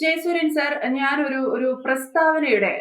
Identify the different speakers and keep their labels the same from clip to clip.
Speaker 1: Jayasuryan sir ഞാനൊരു ഒരു പ്രസ്താവനയുടെ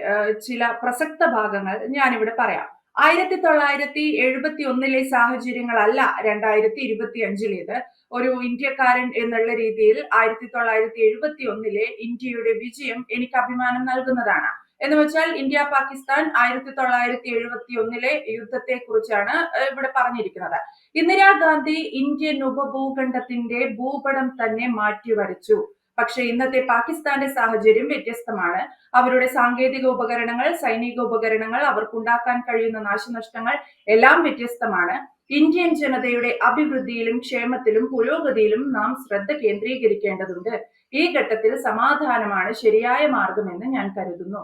Speaker 1: ചില പ്രസക്ത ഭാഗങ്ങൾ ഞാനിവിടെ പറയാം. ആയിരത്തി തൊള്ളായിരത്തി എഴുപത്തി ഒന്നിലെ സാഹചര്യങ്ങളല്ല രണ്ടായിരത്തി ഇരുപത്തി അഞ്ചിലേത് ഒരു ഇന്ത്യക്കാരൻ എന്നുള്ള രീതിയിൽ ആയിരത്തി തൊള്ളായിരത്തി എഴുപത്തി ഒന്നിലെ ഇന്ത്യയുടെ വിജയം എനിക്ക് അഭിമാനം നൽകുന്നതാണ്. എന്ന് വെച്ചാൽ ഇന്ത്യ പാകിസ്ഥാൻ ആയിരത്തി തൊള്ളായിരത്തി എഴുപത്തി ഒന്നിലെ യുദ്ധത്തെ കുറിച്ചാണ് ഇവിടെ പറഞ്ഞിരിക്കുന്നത്. ഇന്ദിരാഗാന്ധി ഇന്ത്യൻ ഉപഭൂഖണ്ഡത്തിന്റെ ഭൂപടം തന്നെ മാറ്റിവരച്ചു. പക്ഷെ ഇന്നത്തെ പാകിസ്ഥാന്റെ സാഹചര്യം വ്യത്യസ്തമാണ്. അവരുടെ സാങ്കേതിക ഉപകരണങ്ങൾ സൈനിക ഉപകരണങ്ങൾ അവർക്കുണ്ടാക്കാൻ കഴിയുന്ന നാശനഷ്ടങ്ങൾ എല്ലാം വ്യത്യസ്തമാണ്. ഇന്ത്യൻ ജനതയുടെ അഭിവൃദ്ധിയിലും ക്ഷേമത്തിലും പുരോഗതിയിലും നാം ശ്രദ്ധ കേന്ദ്രീകരിക്കേണ്ടതുണ്ട്. ഈ ഘട്ടത്തിൽ സമാധാനമാണ് ശരിയായ മാർഗമെന്ന് ഞാൻ കരുതുന്നു.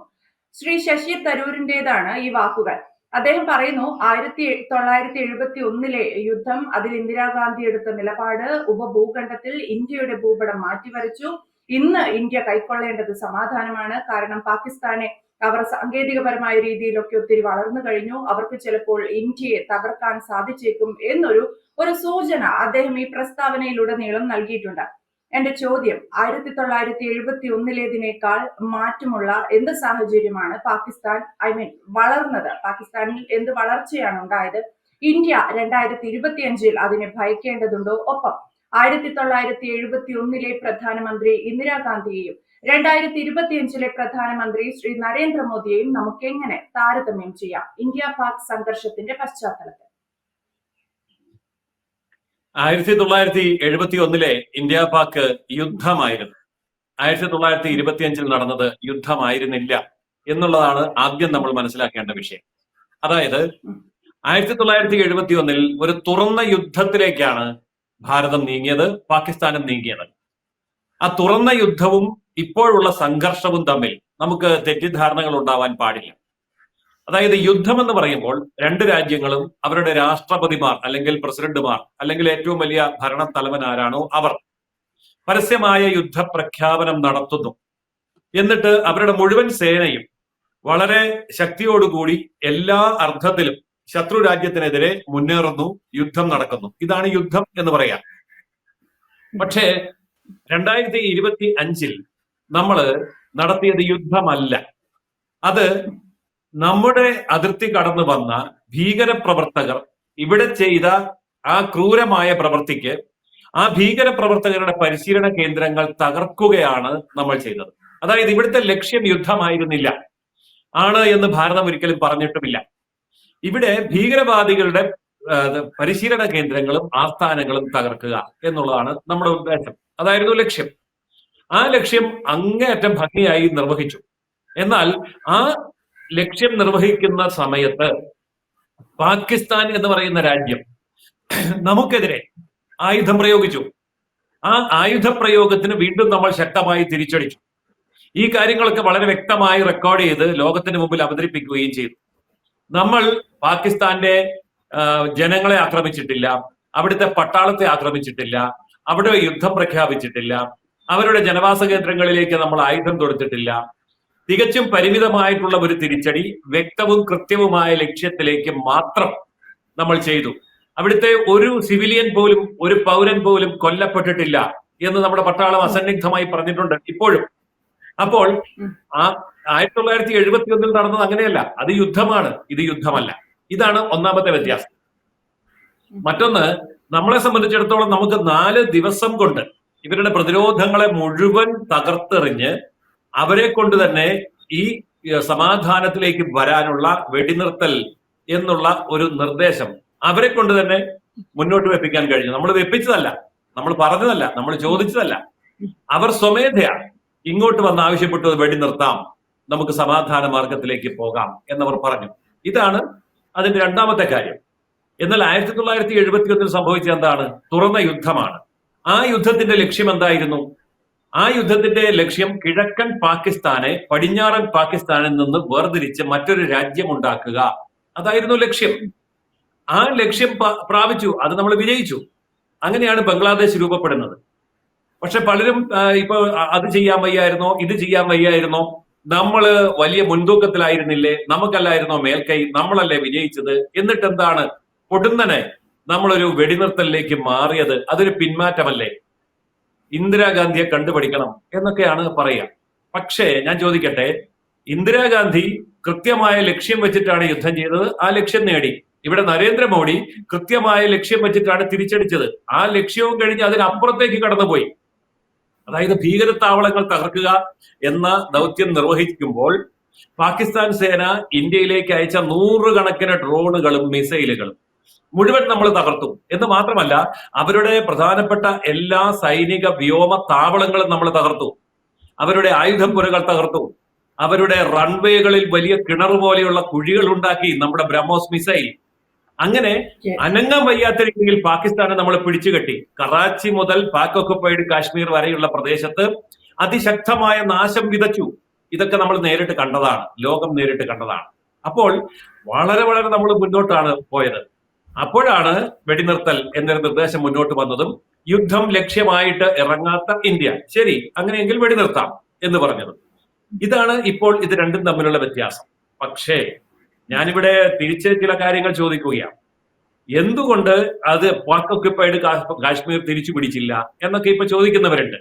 Speaker 1: ശ്രീ ശശി തരൂരിന്റെതാണ് ഈ വാക്കുകൾ. അദ്ദേഹം പറയുന്നു ആയിരത്തി തൊള്ളായിരത്തി എഴുപത്തി ഒന്നിലെ യുദ്ധം അതിൽ ഇന്ദിരാഗാന്ധി എടുത്ത നിലപാട് ഉപഭൂഖണ്ഡത്തിൽ ഇന്ത്യയുടെ ഭൂപടം മാറ്റിവരച്ചു. ഇന്ന് ഇന്ത്യ കൈക്കൊള്ളേണ്ടത് സമാധാനമാണ്. കാരണം പാകിസ്ഥാനെ അവർ സാങ്കേതികപരമായ രീതിയിലൊക്കെ ഒത്തിരി വളർന്നു കഴിഞ്ഞു. അവർക്ക് ചിലപ്പോൾ ഇന്ത്യയെ തകർക്കാൻ സാധിച്ചേക്കും എന്നൊരു ഒരു സൂചന അദ്ദേഹം ഈ പ്രസ്താവനയിലുടനീളം നൽകിയിട്ടുണ്ട്. എന്റെ ചോദ്യം ആയിരത്തി തൊള്ളായിരത്തി എഴുപത്തി ഒന്നിലേതിനേക്കാൾ മാറ്റമുള്ള എന്ത് സാഹചര്യമാണ് പാകിസ്ഥാൻ ഐ മീൻ വളർന്നത്? പാകിസ്ഥാനിൽ എന്ത് വളർച്ചയാണ് ഉണ്ടായത്? ഇന്ത്യ രണ്ടായിരത്തി ഇരുപത്തി അഞ്ചിൽ അതിനെ ഭയക്കേണ്ടതുണ്ടോ? ഒപ്പം ആയിരത്തി തൊള്ളായിരത്തി എഴുപത്തി ഒന്നിലെ പ്രധാനമന്ത്രി ഇന്ദിരാഗാന്ധിയെയും രണ്ടായിരത്തി ഇരുപത്തി അഞ്ചിലെ പ്രധാനമന്ത്രി ശ്രീ നരേന്ദ്രമോദിയെയും നമുക്ക് എങ്ങനെ താരതമ്യം ചെയ്യാം? ഇന്ത്യ പാക് സംഘർഷത്തിന്റെ പശ്ചാത്തലത്തിൽ.
Speaker 2: ആയിരത്തി തൊള്ളായിരത്തി എഴുപത്തി ഒന്നിലെ ഇന്ത്യ പാക് യുദ്ധമായിരുന്നു. ആയിരത്തി തൊള്ളായിരത്തി ഇരുപത്തിയഞ്ചിൽ നടന്നത് യുദ്ധമായിരുന്നില്ല എന്നുള്ളതാണ് ആദ്യം നമ്മൾ മനസ്സിലാക്കേണ്ട വിഷയം. അതായത് ആയിരത്തി തൊള്ളായിരത്തി എഴുപത്തി ഒന്നിൽ ഒരു തുറന്ന യുദ്ധത്തിലേക്കാണ് ഭാരതം നീങ്ങിയത് പാകിസ്ഥാനും നീങ്ങിയത്. ആ തുറന്ന യുദ്ധവും ഇപ്പോഴുള്ള സംഘർഷവും തമ്മിൽ നമുക്ക് തെറ്റിദ്ധാരണകൾ ഉണ്ടാവാൻ പാടില്ല. അതായത് യുദ്ധം എന്ന് പറയുമ്പോൾ രണ്ട് രാജ്യങ്ങളും അവരുടെ രാഷ്ട്രപതിമാർ അല്ലെങ്കിൽ പ്രസിഡന്റുമാർ അല്ലെങ്കിൽ ഏറ്റവും വലിയ ഭരണത്തലവൻ ആരാണോ അവർ. പരസ്യമായ യുദ്ധ പ്രഖ്യാപനം നടത്തുന്നു. എന്നിട്ട് അവരുടെ മുഴുവൻ സേനയും വളരെ ശക്തിയോടുകൂടി എല്ലാ അർത്ഥത്തിലും ശത്രു രാജ്യത്തിനെതിരെ മുന്നേറുന്നു യുദ്ധം നടക്കുന്നു. ഇതാണ് യുദ്ധം എന്ന് പറയാ പക്ഷേ രണ്ടായിരത്തി ഇരുപത്തി അഞ്ചിൽ നമ്മൾ നടത്തിയത് യുദ്ധമല്ല. അത് നമ്മുടെ അതിർത്തി കടന്നു വന്ന ഭീകര പ്രവർത്തകർ ഇവിടെ ചെയ്ത ആ ക്രൂരമായ പ്രവൃത്തിക്ക് ആ ഭീകരപ്രവർത്തകരുടെ പരിശീലന കേന്ദ്രങ്ങൾ തകർക്കുകയാണ് നമ്മൾ ചെയ്തത്. അതായത് ഇവിടുത്തെ ലക്ഷ്യം യുദ്ധമായിരുന്നില്ല. ആണ് എന്ന് ഭാരതം ഒരിക്കലും പറഞ്ഞിട്ടുമില്ല. ഇവിടെ ഭീകരവാദികളുടെ പരിശീലന കേന്ദ്രങ്ങളും ആസ്ഥാനങ്ങളും തകർക്കുക എന്നുള്ളതാണ് നമ്മുടെ ഉദ്ദേശം. അതായിരുന്നു ലക്ഷ്യം. ആ ലക്ഷ്യം അങ്ങേയറ്റം ഭംഗിയായി നിർവഹിച്ചു. എന്നാൽ ആ ലക്ഷ്യം നിർവഹിക്കുന്ന സമയത്ത് പാകിസ്ഥാൻ എന്ന് പറയുന്ന രാജ്യം നമുക്കെതിരെ ആയുധം പ്രയോഗിച്ചു. ആ ആയുധ പ്രയോഗത്തിന് വീണ്ടും നമ്മൾ ശക്തമായി തിരിച്ചടിച്ചു. ഈ കാര്യങ്ങളൊക്കെ വളരെ വ്യക്തമായി റെക്കോർഡ് ചെയ്ത് ലോകത്തിന് മുമ്പിൽ അവതരിപ്പിക്കുകയും ചെയ്തു. നമ്മൾ പാകിസ്ഥാന്റെ ജനങ്ങളെ ആക്രമിച്ചിട്ടില്ല അവിടുത്തെ പട്ടാളത്തെ ആക്രമിച്ചിട്ടില്ല അവിടെ യുദ്ധം പ്രഖ്യാപിച്ചിട്ടില്ല അവരുടെ ജനവാസ കേന്ദ്രങ്ങളിലേക്ക് നമ്മൾ ആയുധം തൊടുത്തിട്ടില്ല തികച്ചും പരിമിതമായിട്ടുള്ള ഒരു തിരിച്ചടി വ്യക്തവും കൃത്യവുമായ ലക്ഷ്യത്തിലേക്ക് മാത്രം നമ്മൾ ചെയ്തു. അവിടുത്തെ ഒരു സിവിലിയൻ പോലും ഒരു പൗരൻ പോലും കൊല്ലപ്പെട്ടിട്ടില്ല എന്ന് നമ്മുടെ പട്ടാളം അസന്നിഗ്ധമായി പറഞ്ഞിട്ടുണ്ട് ഇപ്പോഴും. അപ്പോൾ ആ ആയിരത്തി തൊള്ളായിരത്തി എഴുപത്തി ഒന്നിൽ നടന്നത് അങ്ങനെയല്ല. അത് യുദ്ധമാണ്. ഇത് യുദ്ധമല്ല. ഇതാണ് ഒന്നാമത്തെ വ്യത്യാസം. മറ്റൊന്ന് നമ്മളെ സംബന്ധിച്ചിടത്തോളം നമുക്ക് നാല് ദിവസം കൊണ്ട് ഇവരുടെ പ്രതിരോധങ്ങളെ മുഴുവൻ തകർത്തെറിഞ്ഞ് അവരെ കൊണ്ട് തന്നെ ഈ സമാധാനത്തിലേക്ക് വരാനുള്ള വെടിനിർത്തൽ എന്നുള്ള ഒരു നിർദ്ദേശം അവരെ കൊണ്ട് തന്നെ മുന്നോട്ട് വെപ്പിക്കാൻ കഴിഞ്ഞു. നമ്മൾ വെപ്പിച്ചതല്ല നമ്മൾ പറഞ്ഞതല്ല നമ്മൾ ചോദിച്ചതല്ല. അവർ സ്വമേധയാ ഇങ്ങോട്ട് വന്ന് ആവശ്യപ്പെട്ടു വെടി നിർത്താം നമുക്ക് സമാധാന മാർഗത്തിലേക്ക് പോകാം എന്നവർ പറഞ്ഞു. ഇതാണ് അതിന്റെ രണ്ടാമത്തെ കാര്യം. എന്നാൽ ആയിരത്തി തൊള്ളായിരത്തി സംഭവിച്ച എന്താണ്? തുറന്ന യുദ്ധമാണ്. ആ യുദ്ധത്തിന്റെ ലക്ഷ്യം എന്തായിരുന്നു? ആ യുദ്ധത്തിന്റെ ലക്ഷ്യം കിഴക്കൻ പാകിസ്ഥാനെ പടിഞ്ഞാറൻ പാകിസ്ഥാനിൽ നിന്ന് വേർതിരിച്ച് മറ്റൊരു രാജ്യം ഉണ്ടാക്കുക. അതായിരുന്നു ലക്ഷ്യം. ആ ലക്ഷ്യം പ്രാപിച്ചു. അത് നമ്മൾ വിജയിച്ചു. അങ്ങനെയാണ് ബംഗ്ലാദേശ് രൂപപ്പെടുന്നത്. പക്ഷെ പലരും ഇപ്പൊ അത് ചെയ്യാൻ വയ്യായിരുന്നോ ഇത് ചെയ്യാൻ വയ്യായിരുന്നോ നമ്മൾ വലിയ മുൻതൂക്കത്തിലായിരുന്നില്ലേ നമുക്കല്ലായിരുന്നോ മേൽക്കൈ നമ്മളല്ലേ വിജയിച്ചത്? എന്നിട്ട് എന്താണ് പൊടുന്നനെ നമ്മളൊരു വെടിനിർത്തലിലേക്ക് മാറിയത്? അതൊരു പിന്മാറ്റമല്ലേ? ഇന്ദിരാഗാന്ധിയെ കണ്ടുപഠിക്കണം എന്നൊക്കെയാണ് പറയുക. പക്ഷേ ഞാൻ ചോദിക്കട്ടെ ഇന്ദിരാഗാന്ധി കൃത്യമായ ലക്ഷ്യം വെച്ചിട്ടാണ് യുദ്ധം ചെയ്തത്? ആ ലക്ഷ്യം നേടി. ഇവിടെ നരേന്ദ്രമോദി കൃത്യമായ ലക്ഷ്യം വെച്ചിട്ടാണ് തിരിച്ചടിച്ചത്. ആ ലക്ഷ്യവും കഴിഞ്ഞ് അതിനപ്പുറത്തേക്ക് കടന്നുപോയി. അതായത് ഭീകരത്താവളങ്ങൾ തകർക്കുക എന്ന ദൗത്യം നിർവഹിക്കുമ്പോൾ പാകിസ്ഥാൻ സേന ഇന്ത്യയിലേക്ക് അയച്ച നൂറുകണക്കിന് ഡ്രോണുകളും മിസൈലുകളും മുഴുവൻ നമ്മൾ തകർത്തും. എന്ന് മാത്രമല്ല അവരുടെ പ്രധാനപ്പെട്ട എല്ലാ സൈനിക വ്യോമ താവളങ്ങളും നമ്മൾ തകർത്തു. അവരുടെ ആയുധം പുരകൾ തകർത്തു. അവരുടെ റൺവേകളിൽ വലിയ കിണർ പോലെയുള്ള കുഴികൾ ഉണ്ടാക്കി നമ്മുടെ ബ്രഹ്മോസ് മിസൈൽ അങ്ങനെ അനങ്ങം വയ്യാത്ത രീതിയിൽ പാകിസ്ഥാനെ നമ്മൾ പിടിച്ചുകെട്ടി. കറാച്ചി മുതൽ പാക് ഒക്കുപ്പൈഡ് കാശ്മീർ വരെയുള്ള പ്രദേശത്ത് അതിശക്തമായ നാശം വിതച്ചു. ഇതൊക്കെ നമ്മൾ നേരിട്ട് കണ്ടതാണ്. ലോകം നേരിട്ട് കണ്ടതാണ്. അപ്പോൾ വളരെ വളരെ നമ്മൾ മുന്നോട്ടാണ് പോയത്. അപ്പോഴാണ് വെടിനിർത്തൽ എന്നൊരു നിർദ്ദേശം മുന്നോട്ട് വന്നതും യുദ്ധം ലക്ഷ്യമായിട്ട് ഇറങ്ങാത്ത ഇന്ത്യ. ശരി അങ്ങനെയെങ്കിൽ വെടിനിർത്താം എന്ന് പറഞ്ഞത്. ഇതാണ് ഇപ്പോൾ ഇത് രണ്ടും തമ്മിലുള്ള വ്യത്യാസം. പക്ഷേ ഞാനിവിടെ തിരിച്ച് ചില കാര്യങ്ങൾ ചോദിക്കുകയാണ്. എന്തുകൊണ്ട് അത് പാക് ഒക്യുപ്പൈഡ് കാശ്മീർ തിരിച്ചു പിടിച്ചില്ല എന്നൊക്കെ ഇപ്പൊ ചോദിക്കുന്നവരുണ്ട്.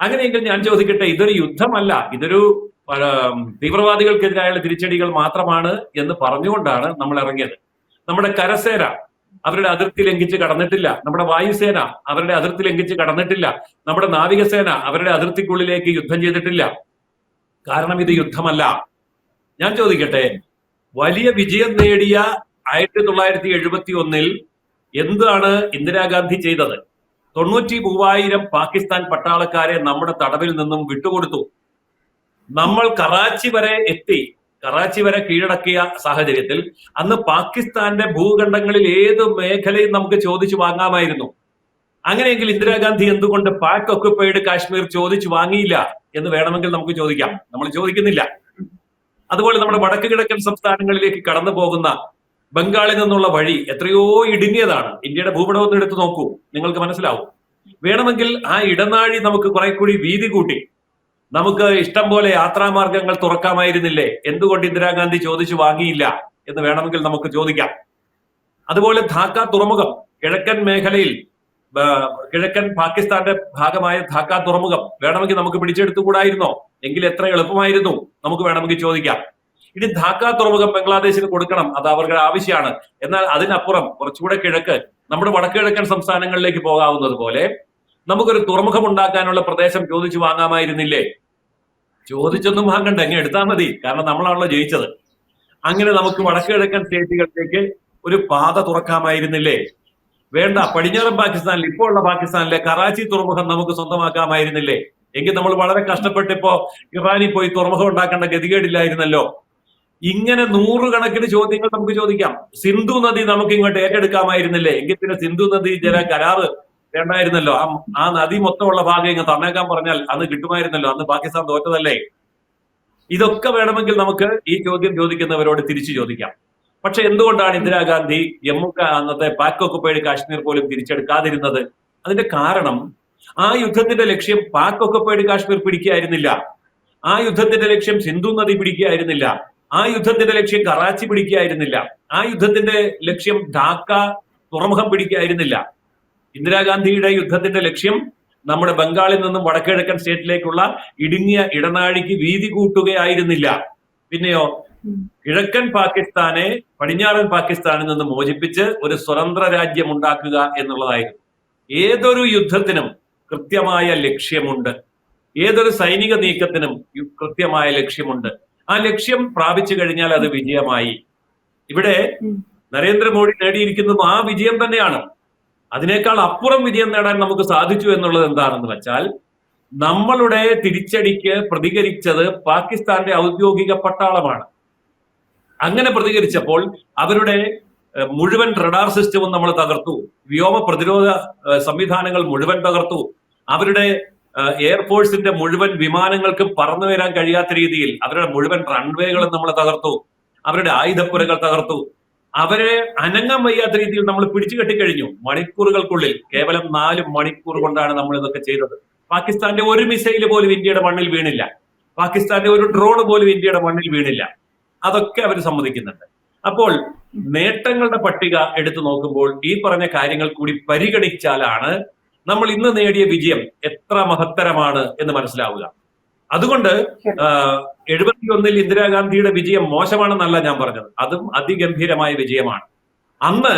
Speaker 2: അങ്ങനെയെങ്കിൽ ഞാൻ ചോദിക്കട്ടെ ഇതൊരു യുദ്ധമല്ല. ഇതൊരു തീവ്രവാദികൾക്കെതിരായുള്ള തിരിച്ചടികൾ മാത്രമാണ് എന്ന് പറഞ്ഞുകൊണ്ടാണ് നമ്മൾ ഇറങ്ങിയത്. നമ്മുടെ കരസേന അവരുടെ അതിർത്തി ലംഘിച്ച് കടന്നിട്ടില്ല. നമ്മുടെ വായുസേന അവരുടെ അതിർത്തി ലംഘിച്ച് കടന്നിട്ടില്ല. നമ്മുടെ നാവികസേന അവരുടെ അതിർത്തിക്കുള്ളിലേക്ക് യുദ്ധം ചെയ്തിട്ടില്ല. കാരണം ഇത് യുദ്ധമല്ല. ഞാൻ ചോദിക്കട്ടെ വലിയ വിജയം നേടിയ ആയിരത്തി തൊള്ളായിരത്തി എഴുപത്തി ഒന്നിൽ എന്താണ് ഇന്ദിരാഗാന്ധി ചെയ്തത്? തൊണ്ണൂറ്റി മൂവായിരം പാകിസ്ഥാൻ പട്ടാളക്കാരെ നമ്മുടെ തടവിൽ നിന്നും വിട്ടുകൊടുത്തു. നമ്മൾ കറാച്ചി വരെ എത്തി. കറാച്ചി വരെ കീഴടക്കിയ സാഹചര്യത്തിൽ അന്ന് പാകിസ്ഥാന്റെ ഭൂഖണ്ഡങ്ങളിൽ ഏത് മേഖലയും നമുക്ക് ചോദിച്ചു വാങ്ങാമായിരുന്നു. അങ്ങനെയെങ്കിൽ ഇന്ദിരാഗാന്ധി എന്തുകൊണ്ട് പാക് ഒക്കുപ്പൈഡ് കാശ്മീർ ചോദിച്ചു വാങ്ങിയില്ല എന്ന് വേണമെങ്കിൽ നമുക്ക് ചോദിക്കാം. നമ്മൾ ചോദിക്കുന്നില്ല. അതുപോലെ നമ്മുടെ വടക്ക് കിഴക്കൻ സംസ്ഥാനങ്ങളിലേക്ക് കടന്നു പോകുന്ന ബംഗാളിൽ നിന്നുള്ള വഴി എത്രയോ ഇടുങ്ങിയതാണ്. ഇന്ത്യയുടെ ഭൂപടം ഒന്ന് എടുത്തു നോക്കൂ. നിങ്ങൾക്ക് മനസ്സിലാവും. വേണമെങ്കിൽ ആ ഇടനാഴി നമുക്ക് കുറെ കൂടി വീതി കൂട്ടി. നമുക്ക് ഇഷ്ടം പോലെ യാത്രാമാർഗങ്ങൾ തുറക്കാമായിരുന്നില്ലേ? എന്തുകൊണ്ട് ഇന്ദിരാഗാന്ധി ചോദിച്ചു വാങ്ങിയില്ല എന്ന് വേണമെങ്കിൽ നമുക്ക് ചോദിക്കാം. അതുപോലെ ധാക്ക തുറമുഖം കിഴക്കൻ മേഖലയിൽ കിഴക്കൻ പാകിസ്ഥാന്റെ ഭാഗമായ ധാക്ക തുറമുഖം വേണമെങ്കിൽ നമുക്ക് പിടിച്ചെടുത്തുകൂടായിരുന്നോ? എങ്കിൽ എത്ര എളുപ്പമായിരുന്നു? നമുക്ക് വേണമെങ്കിൽ ചോദിക്കാം. ഇനി ധാക്ക തുറമുഖം ബംഗ്ലാദേശിന് കൊടുക്കണം അത് അവരുടെ ആവശ്യമാണ്. എന്നാൽ അതിനപ്പുറം കുറച്ചുകൂടെ കിഴക്ക് നമ്മുടെ വടക്ക് കിഴക്കൻ സംസ്ഥാനങ്ങളിലേക്ക് പോകാവുന്നത് പോലെ നമുക്കൊരു തുറമുഖം ഉണ്ടാക്കാനുള്ള പ്രദേശം ചോദിച്ചു വാങ്ങാമായിരുന്നില്ലേ? ചോദിച്ചൊന്നും വാങ്ങണ്ട അങ്ങ് എടുത്താൽ മതി. കാരണം നമ്മളാണല്ലോ ജയിച്ചത്. അങ്ങനെ നമുക്ക് വടക്ക് കിഴക്കൻ സ്റ്റേറ്റുകളിലേക്ക് ഒരു പാത തുറക്കാമായിരുന്നില്ലേ? വേണ്ട പടിഞ്ഞാറൻ പാകിസ്ഥാനിൽ ഇപ്പോൾ ഉള്ള പാകിസ്ഥാനിലെ കറാച്ചി തുറമുഖം നമുക്ക് സ്വന്തമാക്കാമായിരുന്നില്ലേ? എങ്കിൽ നമ്മൾ വളരെ കഷ്ടപ്പെട്ട് ഇപ്പോ ഇറാനിൽ പോയി തുറമുഖം ഉണ്ടാക്കേണ്ട ഗതികേടില്ലായിരുന്നല്ലോ. ഇങ്ങനെ നൂറുകണക്കിന് ചോദ്യങ്ങൾ നമുക്ക് ചോദിക്കാം. സിന്ധു നദി നമുക്ക് ഇങ്ങോട്ട് ഏറ്റെടുക്കാമായിരുന്നില്ലേ? എങ്കിൽ പിന്നെ സിന്ധു നദി ജല കരാറ് വേണ്ടായിരുന്നല്ലോ. ആ ആ നദി മൊത്തമുള്ള ഭാഗം ഇങ്ങ് തന്നേക്കാൻ പറഞ്ഞാൽ അന്ന് കിട്ടുമായിരുന്നല്ലോ. അന്ന് പാകിസ്ഥാൻ തോറ്റതല്ലേ? ഇതൊക്കെ വേണമെങ്കിൽ നമുക്ക് ഈ ചോദ്യം ചോദിക്കുന്നവരോട് തിരിച്ചു ചോദിക്കാം. പക്ഷെ എന്തുകൊണ്ടാണ് ഇന്ദിരാഗാന്ധി ജമ്മു അന്നത്തെ പാക് ഒക്കുപ്പൈഡ് കാശ്മീർ പോലും തിരിച്ചെടുക്കാതിരുന്നത്? അതിന്റെ കാരണം ആ യുദ്ധത്തിന്റെ ലക്ഷ്യം പാക് ഒക്കുപ്പൈഡ് കാശ്മീർ പിടിക്കുകയായിരുന്നില്ല ആ യുദ്ധത്തിന്റെ ലക്ഷ്യം സിന്ധു നദി പിടിക്കുകയായിരുന്നില്ല ആ യുദ്ധത്തിന്റെ ലക്ഷ്യം കറാച്ചി പിടിക്കുകയായിരുന്നില്ല ആ യുദ്ധത്തിന്റെ ലക്ഷ്യം ധാക്ക തുറമുഖം പിടിക്കുകയായിരുന്നില്ല ഇന്ദിരാഗാന്ധിയുടെ യുദ്ധത്തിന്റെ ലക്ഷ്യം നമ്മുടെ ബംഗാളിൽ നിന്നും വടക്കിഴക്കൻ സ്റ്റേറ്റിലേക്കുള്ള ഇടുങ്ങിയ ഇടനാഴിക്ക് വീതി കൂട്ടുകയായിരുന്നില്ല. പിന്നെയോ കിഴക്കൻ പാകിസ്ഥാനെ പടിഞ്ഞാറൻ പാകിസ്ഥാനിൽ നിന്ന് മോചിപ്പിച്ച് ഒരു സ്വതന്ത്ര രാജ്യം ഉണ്ടാക്കുക എന്നുള്ളതായിരുന്നു. ഏതൊരു യുദ്ധത്തിനും കൃത്യമായ ലക്ഷ്യമുണ്ട്. ഏതൊരു സൈനിക നീക്കത്തിനും കൃത്യമായ ലക്ഷ്യമുണ്ട്. ആ ലക്ഷ്യം പ്രാപിച്ചു കഴിഞ്ഞാൽ അത് വിജയമായി. ഇവിടെ. നരേന്ദ്രമോദി നേടിയിരിക്കുന്നതും ആ വിജയം തന്നെയാണ്. അതിനേക്കാൾ അപ്പുറം വിജയം നേടാൻ നമുക്ക് സാധിച്ചു എന്നുള്ളത് എന്താണെന്ന് വെച്ചാൽ നമ്മളുടെ തിരിച്ചടിക്ക് പ്രതികരിച്ചത് പാകിസ്ഥാന്റെ ഔദ്യോഗിക പട്ടാളമാണ്. അങ്ങനെ പ്രതികരിച്ചപ്പോൾ അവരുടെ മുഴുവൻ റഡാർ സിസ്റ്റവും നമ്മൾ തകർത്തു. വ്യോമ പ്രതിരോധ സംവിധാനങ്ങൾ മുഴുവൻ തകർത്തു. അവരുടെ എയർഫോഴ്സിന്റെ മുഴുവൻ വിമാനങ്ങൾക്കും പറന്നു വരാൻ കഴിയാത്ത രീതിയിൽ അവരുടെ മുഴുവൻ റൺവേകളും നമ്മൾ തകർത്തു. അവരുടെ ആയുധപ്പുരകൾ തകർത്തു. അവരെ അനങ്ങാൻ വയ്യാത്ത രീതിയിൽ നമ്മൾ പിടിച്ചു കെട്ടിക്കഴിഞ്ഞു. മണിക്കൂറുകൾക്കുള്ളിൽ കേവലം നാല് മണിക്കൂർ കൊണ്ടാണ് നമ്മൾ ഇതൊക്കെ ചെയ്തത്. പാകിസ്ഥാന്റെ ഒരു മിസൈൽ പോലും ഇന്ത്യയുടെ മണ്ണിൽ വീണില്ല. പാകിസ്ഥാന്റെ ഒരു ഡ്രോൺ പോലും ഇന്ത്യയുടെ മണ്ണിൽ വീണില്ല. അതൊക്കെ അവർ സമ്മതിക്കുന്നുണ്ട്. അപ്പോൾ നേട്ടങ്ങളുടെ പട്ടിക എടുത്തു നോക്കുമ്പോൾ ഈ പറഞ്ഞ കാര്യങ്ങൾ കൂടി പരിഗണിച്ചാലാണ് നമ്മൾ ഇന്ന് നേടിയ വിജയം എത്ര മഹത്തരമാണ് എന്ന് മനസ്സിലാവുക. അതുകൊണ്ട് എഴുപത്തി ഒന്നിൽ ഇന്ദിരാഗാന്ധിയുടെ വിജയം മോശമാണെന്നല്ല ഞാൻ പറഞ്ഞത്. അതും അതിഗംഭീരമായ വിജയമാണ്. അന്ന്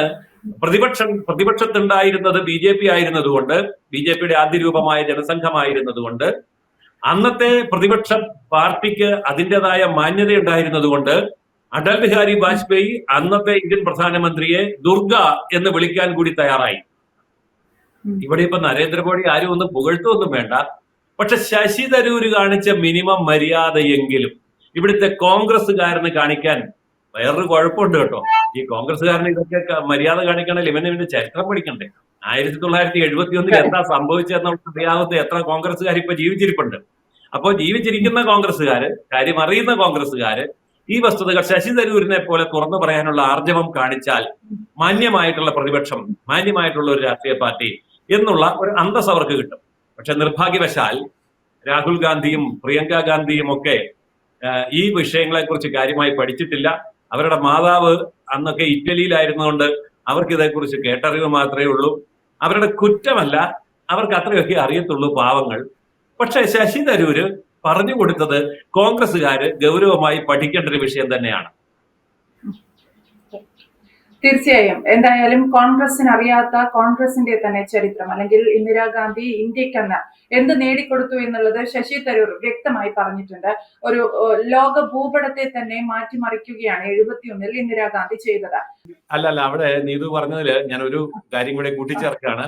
Speaker 2: പ്രതിപക്ഷം പ്രതിപക്ഷത്തുണ്ടായിരുന്നത് ബി ജെ പി ആയിരുന്നതുകൊണ്ട് ബി ജെ പിയുടെ ആദ്യ രൂപമായ ജനസംഘമായിരുന്നതുകൊണ്ട് അന്നത്തെ പ്രതിപക്ഷ പാർട്ടിക്ക് അതിന്റെതായ മാന്യത ഉണ്ടായിരുന്നതുകൊണ്ട് അടൽ ബിഹാരി വാജ്പേയി അന്നത്തെ ഇന്ത്യൻ പ്രധാനമന്ത്രിയെ ദുർഗ എന്ന് വിളിക്കാൻ കൂടി തയ്യാറായി. ഇവിടെ ഇപ്പൊ നരേന്ദ്രമോദി ആരും ഒന്നും പുകഴ്ത്തൊന്നും വേണ്ട. പക്ഷെ ശശി തരൂര് കാണിച്ച മിനിമം മര്യാദയെങ്കിലും ഇവിടുത്തെ കോൺഗ്രസ്സുകാരന് കാണിക്കാൻ വേറൊരു കുഴപ്പമുണ്ട് കേട്ടോ. ഈ കോൺഗ്രസ്സുകാരന് ഇതൊക്കെ മര്യാദ കാണിക്കണമെങ്കിൽ ഇവന് ഇവന്റെ ചരിത്രം പഠിക്കണ്ടേ. ആയിരത്തി തൊള്ളായിരത്തി എഴുപത്തി ഒന്നിൽ എന്താ സംഭവിച്ചതെന്നുള്ള അറിയാവുന്ന എത്ര കോൺഗ്രസ്സുകാർ ഇപ്പൊ ജീവിച്ചിരിപ്പുണ്ട്. അപ്പോൾ ജീവിച്ചിരിക്കുന്ന കോൺഗ്രസ്സുകാര് കാര്യം അറിയുന്ന കോൺഗ്രസ്സുകാര് ഈ വസ്തുതകൾ ശശി തരൂരിനെ പോലെ തുറന്നു പറയാനുള്ള ആർജവം കാണിച്ചാൽ മാന്യമായിട്ടുള്ള പ്രതിപക്ഷം മാന്യമായിട്ടുള്ള ഒരു രാഷ്ട്രീയ പാർട്ടി എന്നുള്ള ഒരു അന്തസ് അവർക്ക് കിട്ടും. പക്ഷെ നിർഭാഗ്യവശാൽ രാഹുൽ ഗാന്ധിയും പ്രിയങ്ക ഗാന്ധിയും ഒക്കെ ഈ വിഷയങ്ങളെ കുറിച്ച് കാര്യമായി പഠിച്ചിട്ടില്ല. അവരുടെ മാതാവ് അന്നൊക്കെ ഇറ്റലിയിലായിരുന്നതുകൊണ്ട് അവർക്ക് ഇതേക്കുറിച്ച് കേട്ടറിവ് മാത്രമേ ഉള്ളൂ. അവരുടെ കുറ്റമല്ല അവർക്ക് അത്രയൊക്കെ അറിയത്തുള്ളൂ പാവങ്ങൾ. പക്ഷെ ശശി തരൂര് പറഞ്ഞു കൊടുത്തത് കോൺഗ്രസ്സുകാര് ഗൗരവമായി പഠിക്കേണ്ട ഒരു വിഷയം തന്നെയാണ്.
Speaker 1: തീർച്ചയായും. എന്തായാലും കോൺഗ്രസിന് അറിയാത്ത കോൺഗ്രസിന്റെ തന്നെ ചരിത്രം അല്ലെങ്കിൽ ഇന്ദിരാഗാന്ധി ഇന്ത്യക്കെന്ന് എന്ത് നേടിക്കൊടുത്തു എന്നുള്ളത് ശശി തരൂർ വ്യക്തമായി പറഞ്ഞിട്ടുണ്ട്. ഒരു ലോക ഭൂപടത്തെ തന്നെ മാറ്റിമറിക്കുകയാണ് എഴുപത്തിയൊന്നിൽ ഇന്ദിരാഗാന്ധി ചെയ്തത്.
Speaker 2: അല്ല അല്ല അവിടെ നീതു പറഞ്ഞതിൽ ഞാൻ ഒരു കാര്യം കൂടെ കൂട്ടിച്ചേർക്കാണ്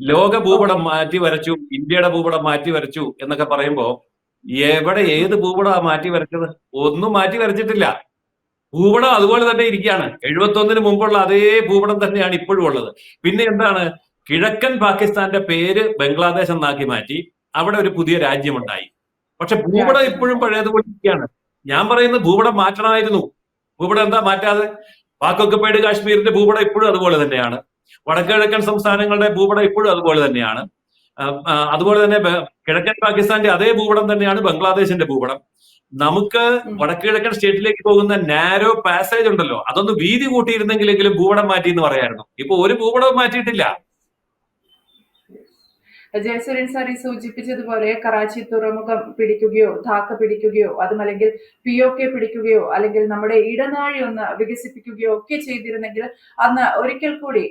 Speaker 2: ലോക ഭൂപടം മാറ്റി വരച്ചു ഇന്ത്യയുടെ ഭൂപടം മാറ്റി വരച്ചു എന്നൊക്കെ പറയുമ്പോ എവിടെ ഏത് ഭൂപടമാണ് മാറ്റി വരച്ചത് ഒന്നും മാറ്റി വരച്ചിട്ടില്ല ഭൂപടം അതുപോലെ തന്നെ ഇരിക്കുകയാണ്. എഴുപത്തി ഒന്നിന് മുമ്പുള്ള അതേ ഭൂപടം തന്നെയാണ് ഇപ്പോഴും ഉള്ളത്. പിന്നെ എന്താണ്? കിഴക്കൻ പാകിസ്ഥാന്റെ പേര് ബംഗ്ലാദേശ് എന്നാക്കി മാറ്റി അവിടെ ഒരു പുതിയ രാജ്യമുണ്ടായി. പക്ഷെ ഭൂപടം ഇപ്പോഴും പഴയതുപോലെ ഇരിക്കുകയാണ്. ഞാൻ പറയുന്ന ഭൂപടം മാറ്റണമായിരുന്നു. ഭൂപടം എന്താ മാറ്റാതെ? പാക് ഒക്കുപ്പൈഡ് കാശ്മീരിന്റെ ഭൂപടം ഇപ്പോഴും അതുപോലെ തന്നെയാണ്. വടക്കുകിഴക്കൻ സംസ്ഥാനങ്ങളുടെ ഭൂപടം ഇപ്പോഴും അതുപോലെ തന്നെയാണ്. അതുപോലെ തന്നെ കിഴക്കൻ പാകിസ്ഥാന്റെ അതേ ഭൂപടം തന്നെയാണ് ബംഗ്ലാദേശിന്റെ ഭൂപടം. നമുക്ക് വടക്കുകിഴക്കൻ സ്റ്റേറ്റിലേക്ക് പോകുന്ന നാരോ പാസേജ് ഉണ്ടല്ലോ. അതൊന്ന് വീതി കൂട്ടിയിരുന്നെങ്കിലെങ്കിലും ഭൂപടം മാറ്റി എന്ന് പറയായിരുന്നു. ഇപ്പൊ ഒരു ഭൂപടവും മാറ്റിയിട്ടില്ല.
Speaker 1: ജയസൂര്യൻ സാർ ഈ സൂചിപ്പിച്ചതുപോലെ കറാച്ചി തുറമുഖം പിടിക്കുകയോ ധാക്ക പിടിക്കുകയോ അതുമല്ലെങ്കിൽ പി ഒ കെ പിടിക്കുകയോ അല്ലെങ്കിൽ നമ്മുടെ ഇടനാഴി ഒന്ന് വികസിപ്പിക്കുകയോ ഒക്കെ ചെയ്തിരുന്നെങ്കിൽ അന്ന് ഒരിക്കൽ കൂടി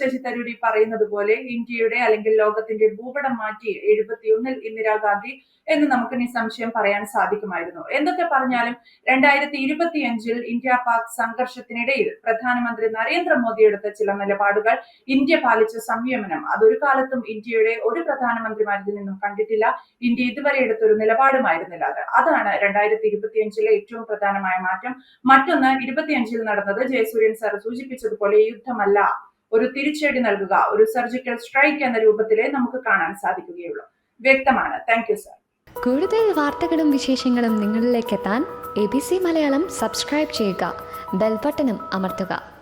Speaker 1: ശശി തരൂർ ഈ പറയുന്നത് പോലെ ഇന്ത്യയുടെ അല്ലെങ്കിൽ ലോകത്തിന്റെ ഭൂപടം മാറ്റി എഴുപത്തിയൊന്നിൽ ഇന്ദിരാഗാന്ധി എന്ന് നമുക്ക് നിസ്സംശയം പറയാൻ സാധിക്കുമായിരുന്നു. എന്തൊക്കെ പറഞ്ഞാലും രണ്ടായിരത്തി ഇരുപത്തിയഞ്ചിൽ ഇന്ത്യ പാക് സംഘർഷത്തിനിടയിൽ പ്രധാനമന്ത്രി നരേന്ദ്രമോദി എടുത്ത ചില നിലപാടുകൾ ഇന്ത്യ പാലിച്ച സംയമനം. അതൊരു കാലത്തും ഇന്ത്യയുടെ ഒരു പ്രധാനമന്ത്രിമാരിൽ നിന്നും കണ്ടിട്ടില്ല. ഇന്ത്യ ഇതുവരെ എടുത്തൊരു നിലപാടുമായിരുന്നില്ല അത്. അതാണ് രണ്ടായിരത്തി ഇരുപത്തിയഞ്ചിലെ ഏറ്റവും പ്രധാനമായ മാറ്റം. മറ്റൊന്ന് ഇരുപത്തിയഞ്ചിൽ നടന്നത് ജയസൂര്യൻ സാർ സൂചിപ്പിച്ചതുപോലെ യുദ്ധമല്ല. ഒരു തിരിച്ചടി നൽകുക ഒരു സർജിക്കൽ സ്ട്രൈക്ക് എന്ന രൂപത്തിലേ നമുക്ക് കാണാൻ സാധിക്കുകയുള്ളൂ. വ്യക്തമാണ്. താങ്ക് യു സാർ
Speaker 3: കൂടുതൽ വാർത്തകളും വിശേഷങ്ങളും നിങ്ങളിലേക്ക് എത്താൻ A B C Malayalam subscribe ചെയ്യുക ബെൽബട്ടനും അമർത്തുക.